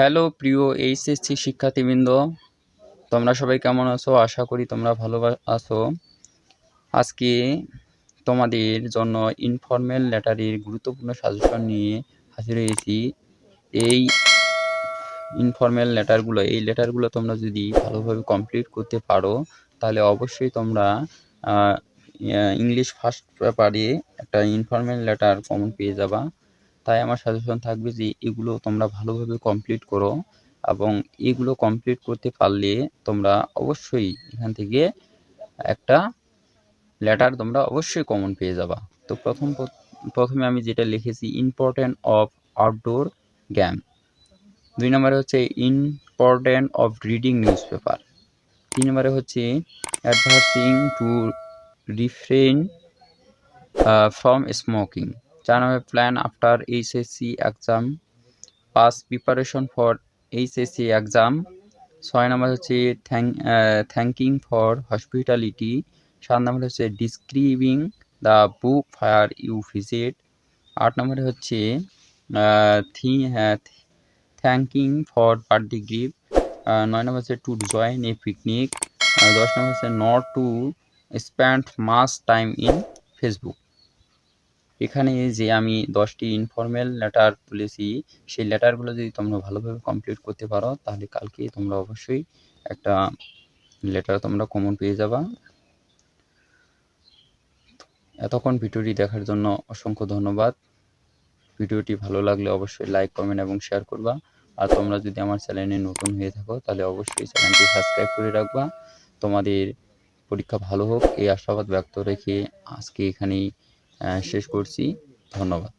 Hello প্রিয় HSC শিক্ষার্থীবৃন্দ, তোমরা সবাই কেমন আছো? আশা করি তোমরা ভালো আছো। আজকে তোমাদের জন্য ইনফর্মাল লেটারের গুরুত্বপূর্ণ সাজেশন নিয়ে হাজির হয়েছি। এই ইনফর্মাল লেটারগুলো এই লেটারগুলো তোমরা যদি ভালোভাবে কমপ্লিট করতে পারো, তাহলে অবশ্যই তোমরা ইংলিশ ফার্স্ট পেপারে একটা ইনফর্মাল লেটার কমন পেয়ে যাবা। তাই আমার সাজেশন থাকবে যে এগুলো তোমরা ভালোভাবে কমপ্লিট করো এবং এগুলো কমপ্লিট করতে পারলে তোমরা অবশ্যই এখান থেকে একটা লেটার তোমরা অবশ্যই কমন পেয়ে যাবা। তো প্রথম প্রথমে আমি যেটা লিখেছি ইম্পর্টেন্ট অফ আউটডোর গেম দুই নম্বরে হচ্ছে important of reading news paper তিন নম্বরে হচ্ছে advising to refrain from smoking চার নম্বরে plan after HSC exam pass preparation for HSC exam ছয় নম্বর হচ্ছে থ্যাঙ্কিং ফর হসপিটালিটি সাত নম্বর হচ্ছে describing the book fair you visit আট নম্বরে হচ্ছে থি থ্যাঙ্কিং ফর বার্থডে গিফট নয় নম্বর হচ্ছে টু জয়েন এ পিকনিক দশ নম্বর হচ্ছে not to spend much time in Facebook এখানে যে আমি দশটি ইনফর্মাল লেটার তুলেছি সেই লেটারগুলো যদি তোমরা ভালোভাবে কমপ্লিট করতে পারো, তাহলে কালকে তোমরা অবশ্যই একটা লেটার তোমরা কমন পেয়ে যাবা। এতক্ষণ ভিডিওটি দেখার জন্য অসংখ্য ধন্যবাদ। ভিডিওটি ভালো লাগলে অবশ্যই লাইক কমেন্ট এবং শেয়ার করবা। আর তোমরা যদি আমার চ্যানেলে নতুন হয়ে থাকো, তাহলে অবশ্যই চ্যানেলটি সাবস্ক্রাইব করে রাখবা। তোমাদের পরীক্ষা ভালো হোক, এই আশাবাদ ব্যক্ত রেখে আজকে এখানেই শেষ করছি। ধন্যবাদ।